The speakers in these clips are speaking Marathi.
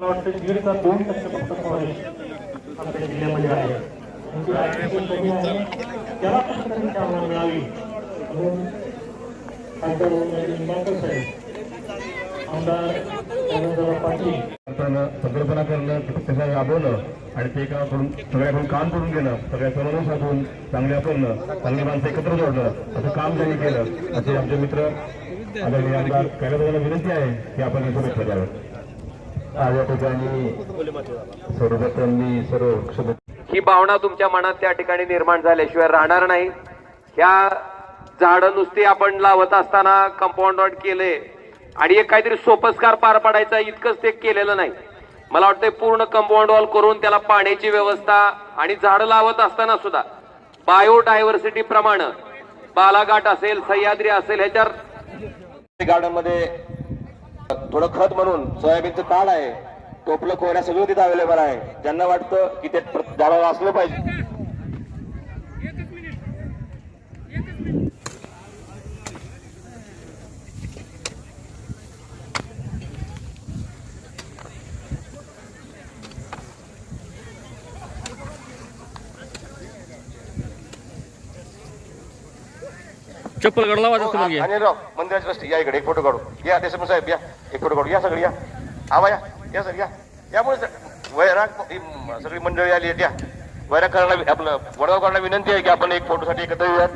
मला वाटतं दीडचा दोन टक्के फक्त जिल्ह्यामध्ये आहे. म्हणजे त्याला कुठेतरी चालना मिळावी. म्हणून खासदार निंबाळकर साहेब आमदार पाटील. संकल्पना करणं त्याचं राबवणं आणि ते एकाकडून सगळ्याकडून काम करून घेणं सगळ्या समन्वय साधून चांगले करणं चांगली माणसं एकत्र जोडणं असं काम त्यांनी केलं. असे आमचे मित्र आदरणीय आमदार कैलासदाला विनंती आहे की आपण हे शुभेच्छा द्यावं आज या ठिकाणी सर्वप्रथम सर्व ही भावना तुमच्या मनात त्या ठिकाणी निर्माण झाल्याशिवाय राहणार नाही. ह्या झाडं नुसती आपण लावत असताना कंपाऊंड वॉल केले आणि एक काहीतरी सोपस्कार पार पाडायचा इतकंच ते केलेलं नाही. मला वाटतंय पूर्ण कंपाऊंड वॉल करून त्याला पाण्याची व्यवस्था आणि झाडं लावत असताना सुद्धा बायोडायव्हर्सिटी प्रमाणे बालाघाट असेल सह्याद्री असेल ह्याच्यावर गार्डनमध्ये थोडं खत म्हणून सोयाबीनचं ताड आहे. टोपलं कोऱ्या सगळं तिथं अवेलेबल आहे. ज्यांना वाटतं की ते झाडाला असलं पाहिजे. चप्पल असतं मग हे. आणि राव मंदिराची रस्ते या इकडे एक फोटो काढू. या देशमुख साहेब या. एक फोटो काढू या सगळी या. आवा या. या सर या. यामुळे वैराग ही सगळी मंडळी आली आहेत या. वैराग करायला आपलं वडगावकरांना विनंती आहे की आपण एक फोटोसाठी एकत्र येऊयात.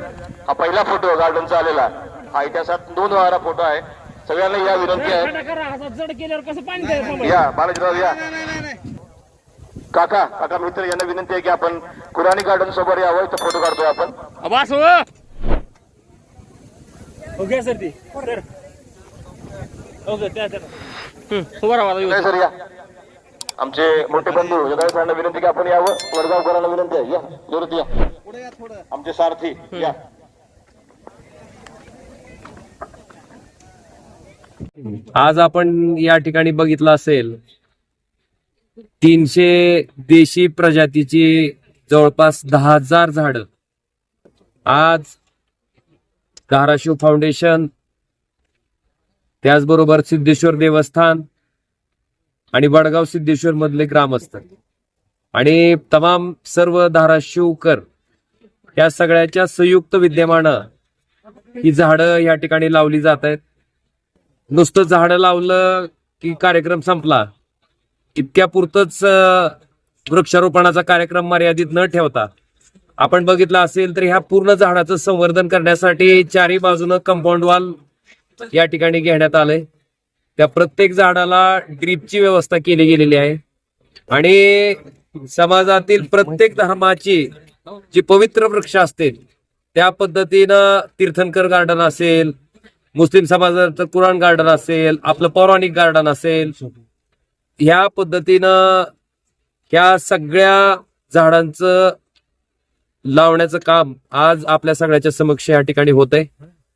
हा पहिला फोटो गार्डनचा आलेला. हा इतिहासात दोन वारा फोटो आहे. सगळ्यांना या विनंती आहे. करा? या बालाजीराव या. काका काका मित्र यांना विनंती आहे की आपण कुराणी गार्डन सोबत यावं इथं फोटो काढतोय आपण. बस हो. ओके सर ती सर ओके त्या त्या हं, उभा राहा आमचे मोठे बंधू जगाई सरांना विनंती की आपण यावं. वडगावकरांना विनंती आहे. या जोरात या. आमचे सारथी या. आज आपण या ठिकाणी बघितलं असेल तीनशे देशी प्रजातीची जवळपास दहा हजार झाड. आज धाराशिव फाउंडेशन त्याचबरोबर सिद्धेश्वर देवस्थान आणि वडगाव सिद्धेश्वर मधले ग्रामस्थ. आणि तमाम सर्व धाराशिवकर या सगळ्याच्या संयुक्त विद्यमानं ही झाडं या ठिकाणी लावली जात आहेत. नुसतं झाडं लावलं की कार्यक्रम संपला. इतक्या पुरतच वृक्षारोपणाचा कार्यक्रम मर्यादित न ठेवता आपण बघितलं असेल तर ह्या पूर्ण झाडाचं संवर्धन करण्यासाठी चारी बाजूनं कंपाऊंड वॉल या ठिकाणी घेण्यात आलंय. त्या प्रत्येक झाडाला ड्रीपची व्यवस्था केली गेलेली आहे. आणि समाजातील प्रत्येक धर्माची जी पवित्र वृक्ष असतील त्या पद्धतीनं तीर्थंकर गार्डन असेल मुस्लिम समाजाचं कुराण गार्डन असेल आपलं पौराणिक गार्डन असेल ह्या पद्धतीनं ह्या सगळ्या झाडांचं लावण्याचं काम आज आपल्या सगळ्याच्या समक्ष या ठिकाणी होत आहे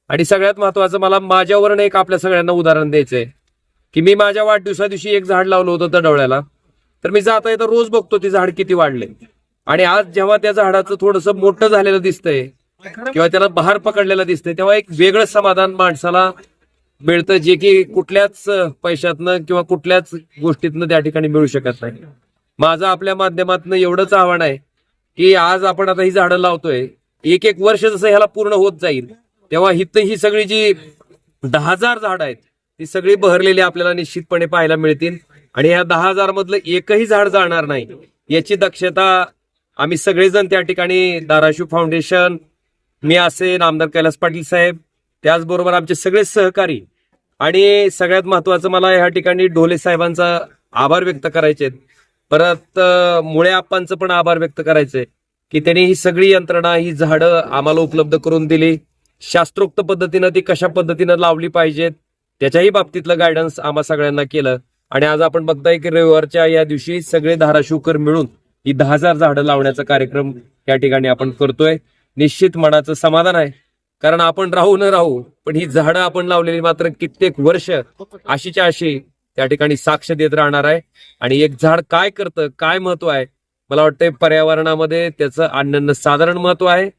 आणि सगळ्यात महत्वाचं मला माझ्यावरून एक आपल्या सगळ्यांना उदाहरण द्यायचंय. की मी माझ्या वाढदिवसा दिवशी एक झाड लावलं होतं दडवळ्याला. तर मी जाता येता रोज बघतो ते झाड किती वाढले. आणि आज जेव्हा त्या झाडाचं थोडस मोठं झालेलं दिसतंय किंवा त्याला बहार पकडलेलं दिसतंय तेव्हा एक वेगळं समाधान माणसाला मिळतं जे की कुठल्याच पैशातनं किंवा कुठल्याच गोष्टीतनं त्या ठिकाणी मिळू शकत नाही. माझं आपल्या माध्यमातनं एवढंच आव्हान आहे की आज आपण आता ही झाडं लावतोय. एक एक वर्ष जसं ह्याला पूर्ण होत जाईल तेव्हा हिथं ही सगळी जी दहा हजार झाड आहेत ती सगळी बहरलेली आपल्याला निश्चितपणे पाहायला मिळतील आणि या दहा हजार मधलं एकही झाड जाणार नाही याची दक्षता आम्ही सगळेजण त्या ठिकाणी धाराशिव फाउंडेशन मी असे आमदार कैलास पाटील साहेब त्याचबरोबर आमचे सगळे सहकारी आणि सगळ्यात महत्वाचं मला या ठिकाणी ढोले साहेबांचा आभार व्यक्त करायचे आहेत. परत मुळे आप्पांचं पण आभार व्यक्त करायचंय की त्यांनी ही सगळी यंत्रणा ही झाडं आम्हाला उपलब्ध करून दिली शास्त्रोक्त पद्धतीनं ती कशा पद्धतीनं लावली पाहिजेत त्याच्याही बाबतीतलं गायडन्स आम्हा सगळ्यांना केलं. आणि आज आपण बघताय की रविवारच्या या दिवशी सगळे धाराशिवकर मिळून ही दहा हजार झाडं लावण्याचा कार्यक्रम या ठिकाणी आपण करतोय. निश्चित मनाचं समाधान आहे. कारण आपण राहू न राहू पण ही झाडं आपण लावलेली मात्र कित्येक वर्ष अशीच्या अशी त्या ठिकाणी साक्ष देत राहणार आहे. आणि एक झाड काय करतं काय महत्त्व आहे? मला वाटतंय पर्यावरणामध्ये त्याचं अनन्य साधारण महत्त्व आहे.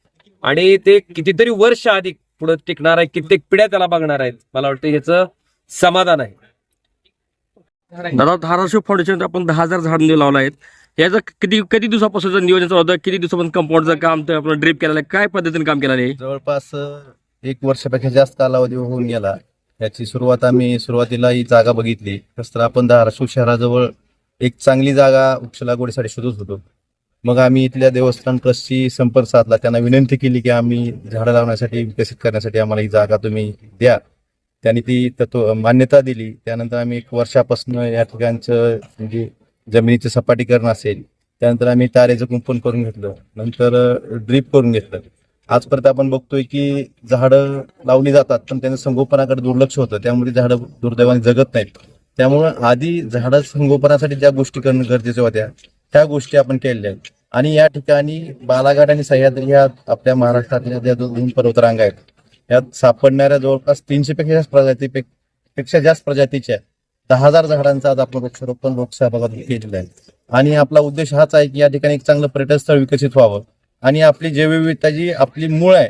आणि ते कितीतरी वर्ष आधी पुढे टिकणार आहे कित्येक पिढ्या त्याला बघणार आहेत. मला वाटतं ह्याचं समाधान आहे. दादा धाराशिव फाउंडेशन आपण दहा हजार झाड लावला आहेत. याचं किती किती दिवसापासून नियोजन चालू होतं? किती दिवसापासून कंपाऊंडचं काम ते आपण ड्रिप केलेलं आहे? काय पद्धतीने काम केलेलं आहे? जवळपास एक वर्षापेक्षा जास्त कालावधी होऊन गेला. याची सुरुवात आम्ही सुरुवातीला ही जागा बघितली. तस तर आपण धाराशिव शहराजवळ एक चांगली जागा वृक्ष लागवडीसाठी शोधत होतो. मग आम्ही इथल्या देवस्थान ट्रस्टशी संपर्क साधला. त्यांना विनंती केली की आम्ही झाडं लावण्यासाठी विकसित करण्यासाठी आम्हाला ही जागा तुम्ही द्या. त्यांनी ती तत्व मान्यता दिली. त्यानंतर आम्ही एक वर्षापासून या ठिकाणचं म्हणजे जमिनीचं सपाटीकरण असेल त्यानंतर आम्ही तारेचं कुंपण करून घेतलं नंतर ड्रीप करून घेतलं. आजपर्यंत आपण बघतोय की झाडं लावली जातात पण त्यांचं संगोपनाकडे दुर्लक्ष होतं. त्यामुळे झाडं दुर्दैवाने जगत नाहीत. त्यामुळं आधी झाडं संगोपनासाठी ज्या गोष्टी करणं गरजेच्या होत्या त्या गोष्टी आपण केलेल्या आहेत. आणि या ठिकाणी बालाघाट आणि सह्याद्री ह्या आपल्या महाराष्ट्रातल्या ज्या दोन पर्वतरांगा आहेत यात सापडणाऱ्या जवळपास तीनशे पेक्षा जास्त प्रजाती पेक्षा जास्त प्रजातीच्या दहा हजार झाडांचं आज आपण वृक्षारोपण लोकसहभागात केलेलं आहे. आणि आपला उद्देश हाच आहे की या ठिकाणी एक चांगलं पर्यटन स्थळ विकसित व्हावं. आणि आपली जैवविविधता जी आपली मूळ आहे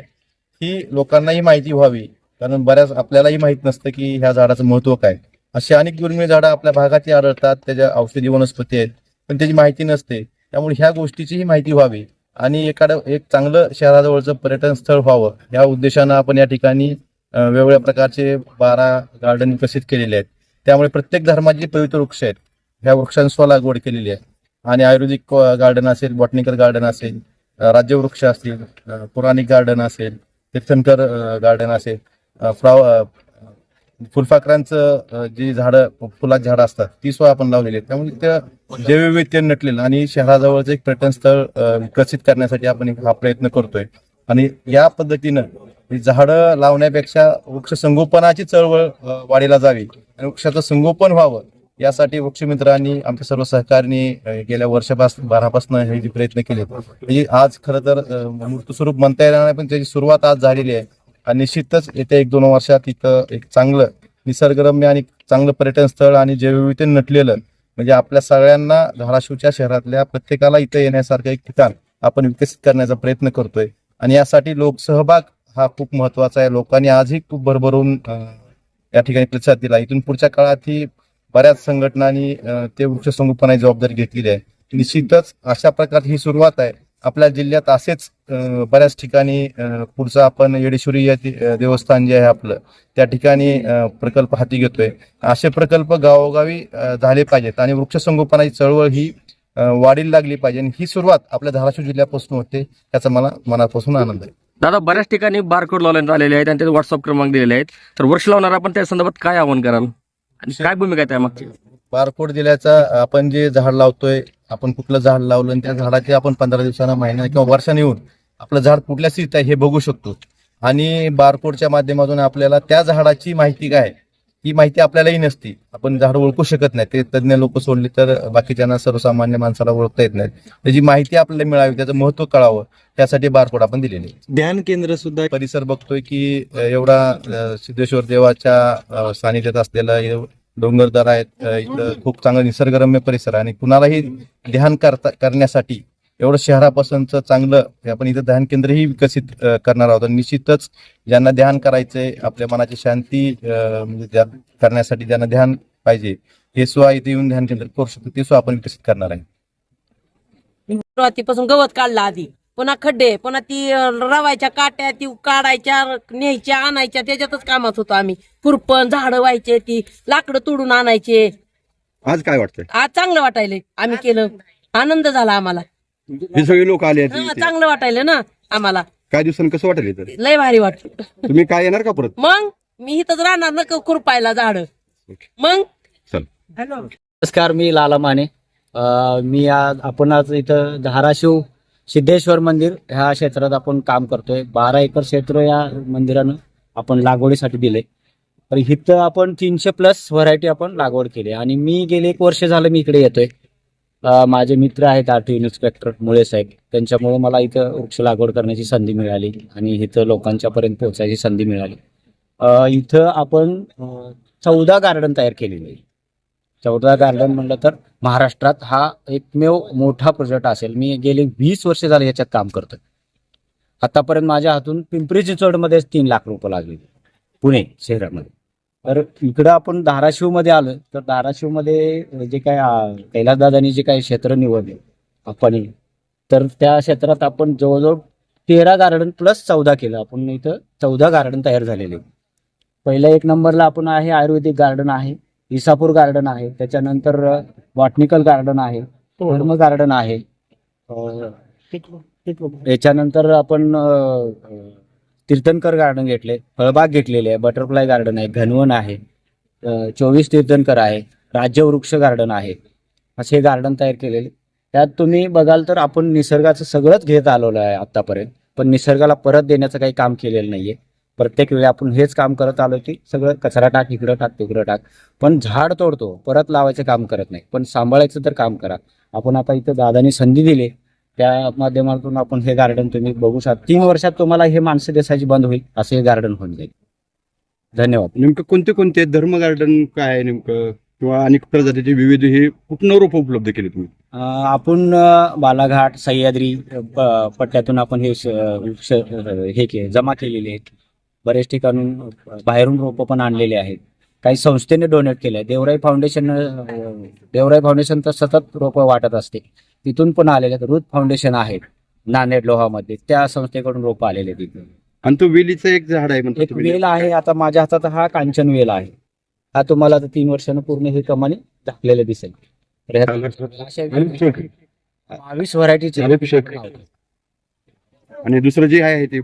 ही लोकांनाही माहिती व्हावी. कारण बऱ्याच आपल्यालाही माहीत नसतं की ह्या झाडाचं महत्त्व काय. अशी अनेक दुर्मिळ झाडं आपल्या भागातही आढळतात त्याच्या औषधी वनस्पती आहेत. पण त्याची माहिती नसते. त्यामुळे ह्या गोष्टीचीही माहिती व्हावी आणि एखादं एक चांगलं शहराजवळचं पर्यटन स्थळ व्हावं. या उद्देशानं आपण या ठिकाणी वेगवेगळ्या प्रकारचे बारा गार्डन विकसित केलेले आहेत. त्यामुळे प्रत्येक धर्माचे पवित्र वृक्ष आहेत ह्या वृक्षांची लागवड केलेली आहे. आणि आयुर्वेदिक गार्डन असेल बॉटनिकल गार्डन असेल राज्यवृक्ष असतील पौराणिक गार्डन असेल तीर्थंकर गार्डन असेल अं, फुलपाखरांचं जी झाडं फुलाची झाडं असतात ती सुद्धा आपण लावलेली आहेत. त्यामुळे त्या जैवविविधते नटलेलं आणि शहराजवळचं एक पर्यटन स्थळ विकसित करण्यासाठी आपण हा प्रयत्न करतोय. आणि या पद्धतीनं ही झाडं लावण्यापेक्षा वृक्ष संगोपनाची चळवळ वाढीला जावी आणि वृक्षाचं संगोपन व्हावं यासाठी वृक्षमित्रांनी आमच्या सर्व सहकार्यांनी गेल्या वर्षापासून बारापासून हे जे प्रयत्न केले म्हणजे आज खरं तर अं, म्हणता येणार नाही पण त्याची सुरुवात आज झालेली आहे. आणि निश्चितच येत्या एक दोन वर्षात इथं एक चांगलं निसर्गरम्य आणि चांगलं पर्यटन स्थळ आणि जैवविविधते नटलेलं म्हणजे आपल्या सगळ्यांना धाराशिवच्या शहरातल्या प्रत्येकाला इथं येण्यासारखं एक ठिकाण आपण विकसित करण्याचा प्रयत्न करतोय. आणि यासाठी लोकसहभाग हा खूप महत्त्वाचा आहे. लोकांनी आजही खूप भरभरून या ठिकाणी प्रतिसाद दिला. इथून पुढच्या काळात ही बऱ्याच संघटनांनी ते वृक्ष संगोपनाची जबाबदारी घेतलेली आहे. निश्चितच अशा प्रकारे ही सुरुवात आहे. आपल्या जिल्ह्यात असेच बऱ्याच ठिकाणी पुढचं आपण येडेश्वरी या देवस्थान जे आहे आपलं त्या ठिकाणी प्रकल्प हाती घेतोय. असे प्रकल्प गावोगावी झाले पाहिजेत आणि वृक्ष संगोपनाची चळवळ ही वाढीला लागली पाहिजे आणि ही सुरुवात आपल्या धाराशिव जिल्ह्यापासून होते याचा मला मनापासून आनंद आहे. दादा बऱ्याच ठिकाणी बारकोड लावण्यात आलेले आहेत आणि त्याचे व्हॉट्सअप क्रमांक दिलेले आहेत. तर वर्ष लावणार आपण त्या संदर्भात काय आव्हान कराल? आणि काय भूमिका आहे त्यामागची? बारकोड दिल्याचा आपण जे झाड लावतोय आपण कुठलं झाड लावलं आणि त्या झाडाचे आपण पंधरा दिवसांना महिन्या किंवा वर्षाने येऊन आपलं झाड कुठल्या स्थितीत आहे हे बघू शकतो. आणि बारकोडच्या माध्यमातून आपल्याला त्या झाडाची माहिती काय ही माहिती आपल्यालाही नसती. आपण झाड ओळखू शकत नाही. ते तज्ज्ञ लोक सोडले तर बाकीच्यांना सर्वसामान्य माणसाला ओळखता येत नाही. त्याची माहिती आपल्याला मिळावी त्याचं महत्त्व कळावं त्यासाठी बारकोड आपण दिलेले. ध्यान केंद्र सुद्धा परिसर बघतोय की एवढा सिद्धेश्वर देवाच्या सानिध्यात असलेला डोंगरदरा आहेत इथं खूप चांगला निसर्गरम्य परिसर आहे. आणि कुणालाही ध्यान करता करण्यासाठी एवढं शहरापासूनचं चांगलं हे आपण इथं ध्यान केंद्रही विकसित करणार आहोत. आणि निश्चितच ज्यांना ध्यान करायचंय आपल्या मनाची शांती म्हणजे ध्यान करण्यासाठी ज्यांना ध्यान पाहिजे हे सुद्धा इथे येऊन ध्यान केंद्र करू शकतो ते सुद्धा आपण विकसित करणार आहे. सुरुवातीपासून गवत काढलं आधी. पुन्हा खड्डे पुन्हा ती रवायच्या काट्या ती काढायच्या न्यायच्या आणायच्या त्याच्यातच कामात होतो आम्ही. खुरपण झाडं व्हायचे ती लाकडं तोडून आणायचे. आज काय वाटतंय? आज चांगलं वाटायले आम्ही केलं. आनंद झाला आम्हाला. हे सगळे लोक आले आहेत. हं, इथे. चांगलं वाटायलं ना आम्हाला. काय दिवसांनी कसं वाटेल इथं लय भारी वाटलं. तुम्ही काय येणार का परत? मग मी इथंच राहणार ना खुरपायला झाड. मग? चल. नमस्कार मी लाला माने. अ, मी आज आपण आज इथं धाराशिव सिद्धेश्वर मंदिर ह्या क्षेत्रात आपण काम करतोय. बारा एकर क्षेत्र या मंदिरानं आपण लागवडीसाठी दिले तर इथं आपण तीनशे प्लस व्हरायटी आपण लागवड केली. आणि मी गेले एक वर्ष झालं मी इकडे येतोय. माझे मित्र आहेत आर इन्स्पेक्टर मुळे साहेब. त्यांच्यामुळे मला इथं वृक्ष लागवड करण्याची संधी मिळाली आणि इथं लोकांच्यापर्यंत पोहोचायची संधी मिळाली. इथं आपण चौदा गार्डन तयार केलेले आहे चौदा गार्डन म्हणलं तर महाराष्ट्रात हा एकमेव मोठा प्रोजेक्ट असेल. मी गेली वीस वर्ष झाले याच्यात काम करतो आतापर्यंत माझ्या हातून पिंपरी चिंचवडमध्ये तीन लाख रुपये लागले. पुणे शहरामध्ये. तर इकडं आपण धाराशिवमध्ये आलो तर धाराशिवमध्ये जे काय कैलासदादांनी जे काही क्षेत्र निवडले आपण तर त्या क्षेत्रात आपण जवळजवळ तेरा गार्डन प्लस चौदा केलं. आपण इथं चौदा गार्डन तयार झालेले. पहिल्या एक नंबरला आपण आहे आयुर्वेदिक गार्डन आहे. इसापूर गार्डन आहे त्याच्यानंतर बॉटनिकल गार्डन आहे धर्म गार्डन आहे. अं, याच्यानंतर आपण तीर्थंकर गार्डन घेतले फळबाग घेतलेले आहे बटरफ्लाय गार्डन आहे घनवन आहे चोवीस तीर्थंकर आहे राज्यवृक्ष गार्डन आहे असे गार्डन तयार केलेले. त्यात तुम्ही बघाल तर आपण निसर्गाचं सगळंच घेत आलेलो आहे आतापर्यंत पण निसर्गाला परत देण्याचं काही काम केलेलं नाहीये. प्रत्येक वेळी आपण हेच काम करत आलो की सगळं कचरा टाक इकडं टाक तिकडं टाक. पण झाड तोडतो परत लावायचं काम करत नाही. पण सांभाळायचं तर काम करा. आपण आता इथं दादानी संधी दिली. त्या माध्यमातून आपण हे गार्डन तुम्ही बघू शकता. तीन वर्षात तुम्हाला हे माणसं दिसायची बंद होईल असं हे गार्डन होऊन जाईल. धन्यवाद. नेमकं कोणते कोणते धर्म गार्डन काय आहे नेमकं? किंवा अनेक प्रजातीचे विविध हे कुठनं रोप उपलब्ध केले तुम्ही? आपण बालाघाट सह्याद्री पट्ट्यातून आपण हे हे के जमा केलेले आहेत. बरेच ठिकाणून बाहेरून रोपं पण आणलेले आहेत. काही संस्थेने डोनेट केले आहे देवराई फाउंडेशन देवराई फाउंडेशन तर सतत रोपं वाटत असते. तिथून पण आलेले आहेत. रुथ फाउंडेशन आहे नांदेड लोहामध्ये. त्या संस्थेकडून रोपं आलेले तिथून आणि तो वेलीचं एक झाड आहे एक वेल आहे. आता माझ्या हातात हा कांचन वेल आहे. हा तुम्हाला आता तीन वर्षानं पूर्ण हे कमानी झाकलेलं दिसेल. अशा बावीस व्हरायटीचे आणि दुसरं जे आहे ते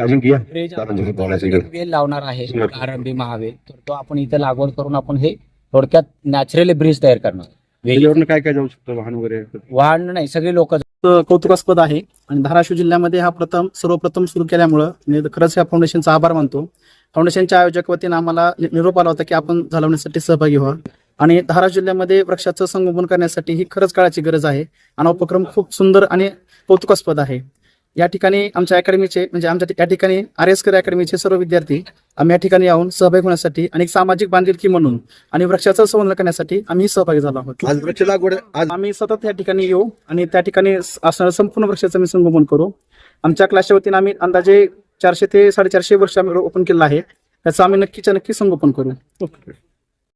अजून घ्या. वेल लावणार आहे आरंभी महावेल. तर तो आपण इथे लागवड करून आपण हे थोडक्यात नॅचरली ब्रिज तयार करणार. वेली. त्याच्यावरनं काय काय जाऊ शकतं वाहन वगैरे? वाहन नाही सगळे लोक कौतुकास्पद आहे. आणि धाराशिव जिल्ह्यामध्ये हा प्रथम सर्वप्रथम सुरू केल्यामुळं मी खरंच या फाउंडेशनचा आभार मानतो. फाउंडेशनच्या आयोजक वतीनं आम्हाला निरोप आला होता की आपण झालवण्यासाठी सहभागी व्हा आणि धाराशिव जिल्ह्यामध्ये वृक्षाचं संगोपन करण्यासाठी ही खरंच काळाची गरज आहे. आणि हा उपक्रम खूप सुंदर आणि कौतुकास्पद आहे. या ठिकाणी आमच्या अकॅडमीचे म्हणजे आमच्या या ठिकाणी आर एस कर अकॅडमीचे सर्व विद्यार्थी आम्ही या ठिकाणी येऊन सहभागी होण्यासाठी आणि एक सामाजिक बांधिलकी म्हणून आणि वृक्षाचं संवर्धन करण्यासाठी आम्ही सहभागी झालो आहोत. आज वृक्ष लागवड आज आम्ही सतत या ठिकाणी येऊ आणि त्या ठिकाणी असणारं संपूर्ण वृक्षाचं मी संगोपन करू. आमच्या क्लासच्या वतीनं आम्ही अंदाजे चारशे ते साडेचारशे वर्ष आम्ही ओपन केलं आहे. त्याचं आम्ही नक्कीच्या नक्की संगोपन करू.